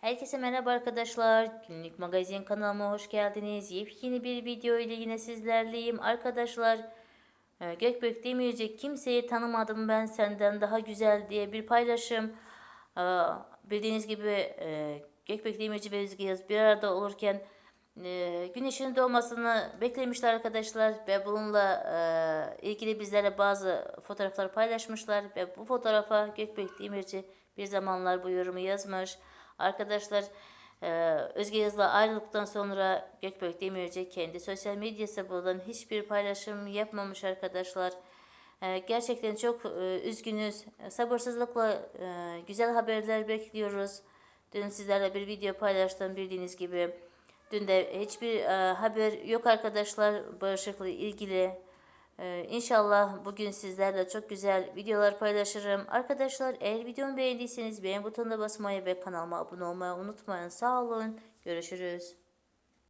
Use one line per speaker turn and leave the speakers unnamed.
Herkese merhaba arkadaşlar. Günlük magazin kanalıma hoş geldiniz. Yepyeni bir video ile yine sizlerleyim. Arkadaşlar e, Gökbek Demirci kimseyi tanımadım ben senden daha güzel diye bir paylaşım. E, Bildiğiniz gibi e, Gökbek Demirci ve Özge Yaz bir arada olurken e, güneşin doğmasını beklemişler arkadaşlar ve bununla e, ilgili bizlere bazı fotoğraflar paylaşmışlar ve bu fotoğrafa Gökbek Demirci bir zamanlar bu yorumu yazmış. Arkadaşlar e, Özge Yaz'la ayrıldıktan sonra Gökbek Demirci kendi sosyal medyası buradan hiçbir paylaşım yapmamış arkadaşlar. E, gerçekten çok e, üzgünüz. Sabırsızlıkla güzel haberler bekliyoruz. Dün sizlerle bir video paylaştım bildiğiniz gibi. Dün de hiçbir haber yok arkadaşlar bağışıklığı ilgili. Ee, İnşallah bugün sizlerle çok güzel videolar paylaşırım. Arkadaşlar eğer videomu beğendiyseniz beğen butonuna basmayı ve kanalıma abone olmayı unutmayın. Sağ olun. Görüşürüz.